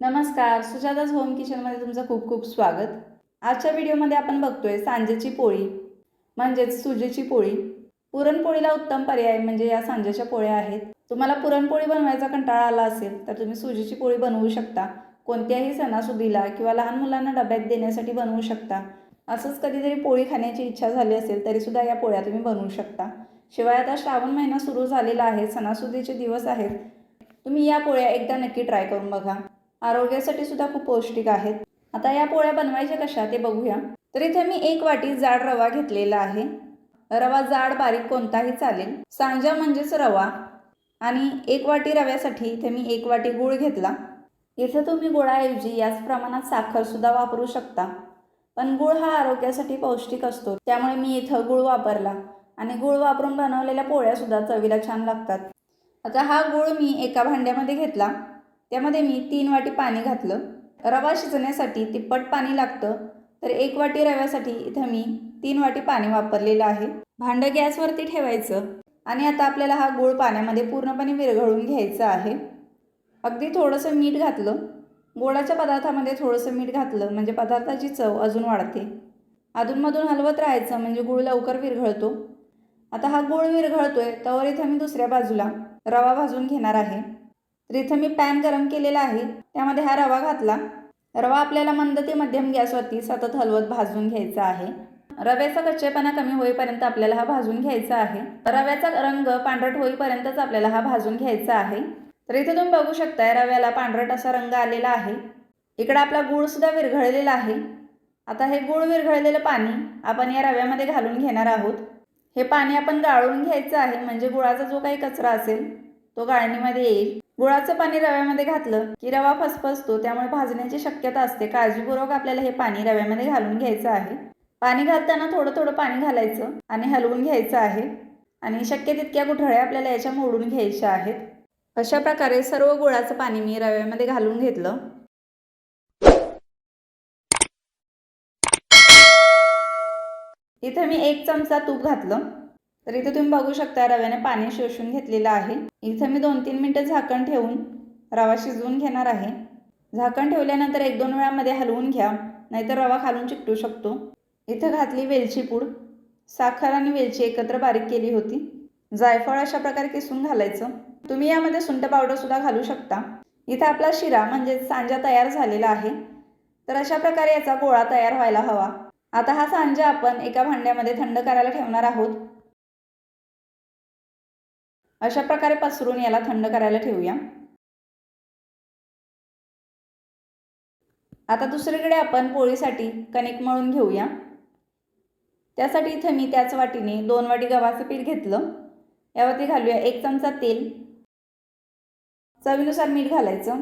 नमस्कार सुजाताज होम किचनमध्ये तुमचं खूप खूप स्वागत. आजच्या व्हिडिओमध्ये आपण बघतोय सांजेची पोळी म्हणजेच सुजेची पोळी. पुरणपोळीला उत्तम पर्याय म्हणजे या सांजेच्या पोळ्या आहेत. तुम्हाला पुरणपोळी बनवायचा कंटाळा आला असेल तर तुम्ही सुजीची पोळी बनवू शकता. कोणत्याही सणासुदीला किंवा लहान मुलांना डब्यात देण्यासाठी बनवू शकता. असंच कधीतरी पोळी खाण्याची इच्छा झाली असेल तरीसुद्धा या पोळ्या तुम्ही बनवू शकता. शिवाय आता श्रावण महिना सुरू झालेला आहे सणासुदीचे दिवस आहेत. तुम्ही या पोळ्या एकदा नक्की ट्राय करून बघा. आरोग्यासाठी सुद्धा खूप पौष्टिक आहेत. आता या पोळ्या बनवायच्या कशा ते बघूया. तर इथे मी एक वाटी जाड रवा घेतलेला आहे. रवा जाड बारीक कोणताही चालेल. सांजा म्हणजेच रवा. आणि एक वाटी रव्यासाठी इथे मी एक वाटी गूळ घेतला. इथे तुम्ही गुळाऐवजी याच प्रमाणात साखरसुद्धा वापरू शकता. पण गूळ हा आरोग्यासाठी पौष्टिक असतो. त्यामुळे मी इथं गूळ वापरला. आणि गूळ वापरून बनवलेल्या पोळ्यासुद्धा चवीला छान लागतात. आता हा गूळ मी एका भांड्यामध्ये घेतला. त्यामध्ये मी तीन वाटी पाणी घातलं. रवा शिजण्यासाठी तिप्पट पाणी लागतं. तर एक वाटी रव्यासाठी इथं मी तीन वाटी पाणी वापरलेलं आहे. भांडं गॅसवरती ठेवायचं आणि आता आपल्याला हा गूळ पाण्यामध्ये पूर्णपणे विरघळून घ्यायचा आहे. अगदी थोडंसं मीठ घातलं. गोडाच्या पदार्थामध्ये थोडंसं मीठ घातलं म्हणजे पदार्थाची चव अजून वाढते. अधूनमधून हलवत राहायचं म्हणजे गूळ लवकर विरघळतो. आता हा गूळ विरघळतोय तर इथं मी दुसऱ्या बाजूला रवा भाजून घेणार आहे. तर इथं मी पॅन गरम केलेला आहे. त्यामध्ये हा रवा घातला. रवा आपल्याला मंद ते मध्यम गॅसवरती सतत हलवत भाजून घ्यायचा आहे. रव्याचा कच्चेपणा कमी होईपर्यंत आपल्याला हा भाजून घ्यायचा आहे. रव्याचा रंग पांढरट होईपर्यंतच आपल्याला हा भाजून घ्यायचा आहे. तर इथे तुम्ही बघू शकताय रव्याला पांढरट असा रंग आलेला आहे. इकडं आपला गूळसुद्धा विरघळलेला आहे. आता हे गूळ विरघळलेलं पाणी आपण या रव्यामध्ये घालून घेणार आहोत. हे पाणी आपण गाळून घ्यायचं आहे. म्हणजे गुळाचा जो काही कचरा असेल तो गाळणीमध्ये येईल. गुळाचं पाणी रव्यामध्ये घातलं की रवा फसफसतो त्यामुळे भाजण्याची शक्यता असते. काळजीपूर्वक आपल्याला हे पाणी रव्यामध्ये घालून घ्यायचं आहे. पाणी घालताना थोडं थोडं पाणी घालायचं आणि हलवून घ्यायचं आहे. आणि शक्य तितक्या गुठळ्या आपल्याला याच्या मोडून घ्यायच्या आहेत. अशा प्रकारे सर्व गुळाचं पाणी मी रव्यामध्ये घालून घेतलं. इथं मी एक चमचा तूप घातलं. तर इथं तुम्ही बघू शकता रव्याने पाणी शोषून घेतलेलं आहे. इथं मी दोन तीन मिनटं झाकण ठेवून रवा शिजवून घेणार आहे. झाकण ठेवल्यानंतर एक दोन वेळामध्ये हलवून घ्या नाहीतर रवा खालून चिकटू शकतो. इथं घातली वेलची पूड. साखर आणि वेलची एकत्र बारीक केली होती. जायफळ अशा प्रकारे किसून घालायचं. तुम्ही यामध्ये सुंठ पावडरसुद्धा घालू शकता. इथं आपला शिरा म्हणजे सांजा तयार झालेला आहे. तर अशा प्रकारे याचा गोळा तयार व्हायला हवा. आता हा सांजा आपण एका भांड्यामध्ये थंड करायला ठेवणार आहोत. अशा प्रकारे पसरून याला थंड करायला ठेवूया. आता दुसरीकडे आपण पोळीसाठी कणिक मळून घेऊया. त्यासाठी इथं मी त्याच वाटीने दोन वाटी गव्हाचं पीठ घेतलं. यावरती घालूया एक चमचा तेल. चवीनुसार मीठ घालायचं.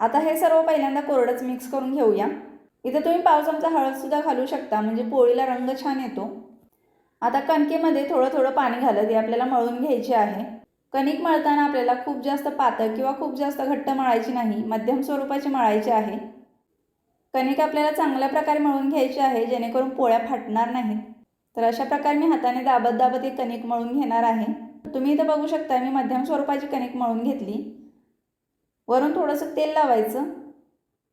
आता हे सर्व पहिल्यांदा कोरडंच मिक्स करून घेऊया. इथं तुम्ही पाव चमचा हळदसुद्धा घालू शकता म्हणजे पोळीला रंग छान येतो. आता कणकेमध्ये थोडं थोडं पाणी घालत हे आपल्याला मळून घ्यायचे आहे. कणिक मळताना आपल्याला खूप जास्त पातळ किंवा खूप जास्त घट्ट मळायची नाही मध्यम स्वरूपाची मळायची आहे. कणिक आपल्याला चांगल्या प्रकारे मळून घ्यायची आहे जेणेकरून पोळ्या फाटणार नाहीत. तर अशा प्रकारे मी हाताने दाबत दाबत ही कणिक मळून घेणार आहे. तुम्ही इथं बघू शकता मी मध्यम स्वरूपाची कणिक मळून घेतली. वरून थोडंसं तेल लावायचं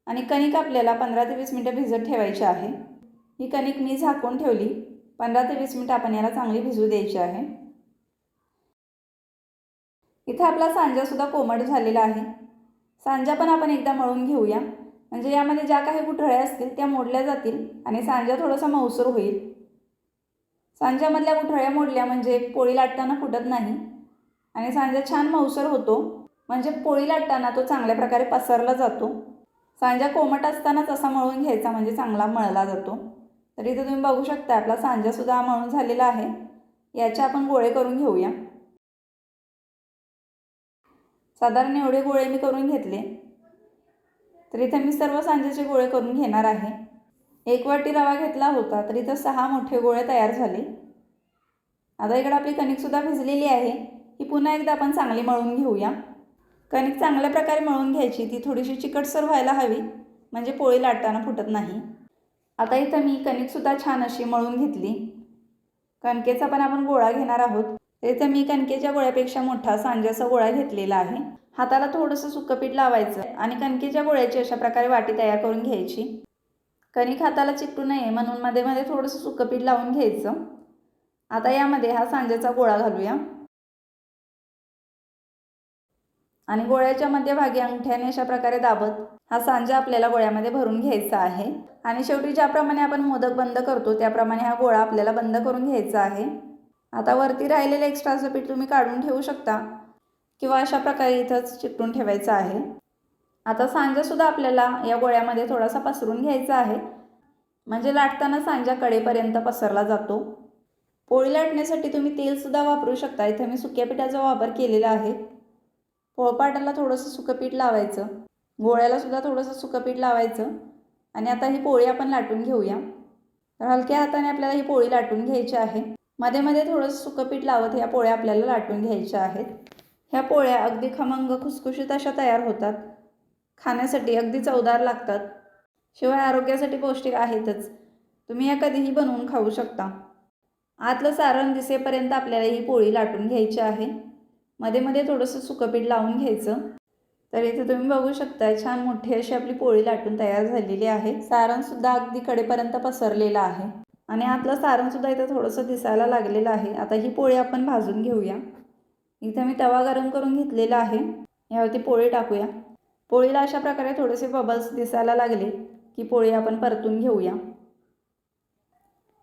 आणि कणिक आपल्याला पंधरा ते वीस मिनटं भिजत ठेवायची आहे. ही कणिक मी झाकून ठेवली. पंधरा ते वीस मिनटं आपण याला चांगली भिजू द्यायची आहे. इथं आपला सांजासुद्धा कोमट झालेला आहे. सांजा पण आपण एकदा मळून घेऊया. म्हणजे यामध्ये ज्या काही गुठळ्या असतील त्या मोडल्या जातील आणि सांजा थोडासा मऊसूर होईल. सांज्यामधल्या गुठळ्या मोडल्या म्हणजे पोळी लाटताना फुटत नाही. आणि सांजा छान मऊसर होतो. म्हणजे पोळी लाटताना तो चांगल्या प्रकारे पसरला जातो. सांजा कोमट असतानाच असा मळून घ्यायचा म्हणजे चांगला मळला जातो. तर इथे तुम्ही बघू शकता आपला सांजासुद्धा मळून झालेला आहे. याचे आपण गोळे करून घेऊया. साधारण एवढे गोळे मी करून घेतले. तर इथे मी सर्व सांजेचे गोळे करून घेणार आहे. एक वाटी रवा घेतला होता तर इथं सहा मोठे गोळे तयार झाले. आता इकडे आपली कणिकसुद्धा भिजलेली आहे. ही पुन्हा एकदा आपण चांगली मळून घेऊया. कणिक चांगल्या प्रकारे मळून घ्यायची ती थोडीशी चिकटसर व्हायला हवी म्हणजे पोळी लाटताना फुटत नाही. आता इथं मी कणिकसुद्धा छान अशी मळून घेतली. कणकेचा पण आपण गोळा घेणार आहोत. इथं मी कणकेच्या गोळ्यापेक्षा मोठा सांज्याचा गोळा घेतलेला आहे. हाताला थोडंसं सुकं पीठ लावायचं आणि कणकेच्या गोळ्याची अशा प्रकारे वाटी तयार करून घ्यायची. कणिक हाताला चिकटू नये म्हणून मध्ये मध्ये थोडंसं सुकं पीठ लावून घ्यायचं. आता यामध्ये हा सांज्याचा गोळा घालूया. आणि गोळ्याच्या मध्यभागी अंगठ्याने अशा प्रकारे दाबत हा सांजा आपल्याला गोळ्यामध्ये भरून घ्यायचा आहे. आणि शेवटी ज्याप्रमाणे आपण मोदक बंद करतो त्याप्रमाणे हा गोळा आपल्याला बंद करून घ्यायचा आहे. आता वरती राहिलेलं एक्स्ट्राचं पीठ तुम्ही काढून ठेवू शकता किंवा अशा प्रकारे इथंच चिकटून ठेवायचं आहे. आता सांजासुद्धा आपल्याला या गोळ्यामध्ये थोडासा पसरून घ्यायचा आहे. म्हणजे लाटताना सांजा कडेपर्यंत पसरला जातो. पोळी लाटण्यासाठी तुम्ही तेलसुद्धा वापरू शकता. इथं मी सुक्या पिठाचा वापर केलेला आहे. पोळपाटाला थोडंसं सुकं पीठ लावायचं. गोळ्याला सुद्धा थोडंसं सुकं पीठ लावायचं. आणि आता ही पोळी आपण लाटून घेऊया. तर हलक्या हाताने आपल्याला ही पोळी लाटून घ्यायची आहे. मध्ये मध्ये थोडंसं सुकं पीठ लावत ह्या पोळ्या आपल्याला लाटून घ्यायच्या आहेत. ह्या पोळ्या अगदी खमंग खुसखुशीत अशा तयार होतात. खाण्यासाठी अगदी चवदार लागतात. शिवाय आरोग्यासाठी पौष्टिक आहेतच. तुम्ही या कधीही बनवून खाऊ शकता. आतलं सारण दिसेपर्यंत आपल्याला ही पोळी लाटून घ्यायची आहे. मध्ये मध्ये थोडंसं सुकं पीठ लावून घ्यायचं. तर इथे तुम्ही बघू शकता छान मोठी अशी आपली पोळी लाटून तयार झालेली आहे. सारणसुद्धा अगदी कडेपर्यंत पसरलेलं आहे. आणि आतलं सारणसुद्धा इथं थोडंसं दिसायला लागलेलं आहे. आता ही पोळी आपण भाजून घेऊया. इथं मी तवा गरम करून घेतलेला आहे. यावरती पोळी टाकूया. पोळीला अशा प्रकारे थोडेसे बबल्स दिसायला लागले की पोळी आपण परतून घेऊया.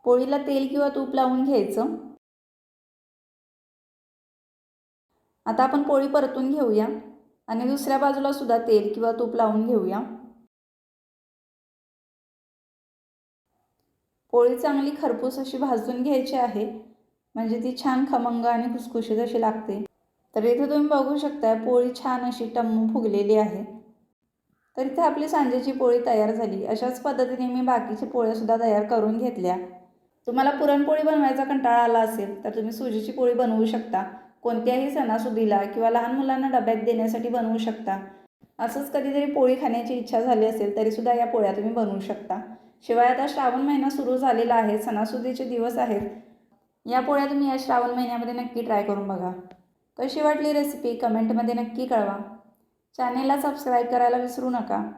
पोळीला तेल किंवा तूप लावून घ्यायचं. आता आपण पोळी परतून घेऊया आणि दुसऱ्या बाजूला सुद्धा तेल किंवा तूप लावून घेऊया. पोळी चांगली खरपूस अशी भाजून घ्यायची आहे. म्हणजे ती छान खमंग आणि खुसखुशीत अशी लागते. तर इथे तुम्ही बघू शकता पोळी छान अशी टम्मू फुगलेली आहे. तर इथे आपली सांजेची पोळी तयार झाली. अशाच पद्धतीने मी बाकीच्या पोळ्यासुद्धा तयार करून घेतल्या. तुम्हाला पुरणपोळी बनवायचा कंटाळा आला असेल तर तुम्ही सुजीची पोळी बनवू शकता. कोणत्याही सणासुदीला किंवा लहान मुलांना डब्यात देण्यासाठी बनवू शकता. असंच कधीतरी पोळी खाण्याची इच्छा झाली असेल तरीसुद्धा या पोळ्या तुम्ही बनवू शकता. शिवाय आता श्रावण महिना सुरू झालेला आहे सणासुदीचे दिवस आहेत. या पोळ्या तुम्ही या श्रावण महिन्यामध्ये नक्की ट्राय करून बघा. कशी वाटली रेसिपी कमेंटमध्ये नक्की कळवा. चॅनेलला सबस्क्राईब करायला विसरू नका.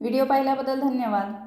व्हिडिओ पाहिल्याबद्दल धन्यवाद.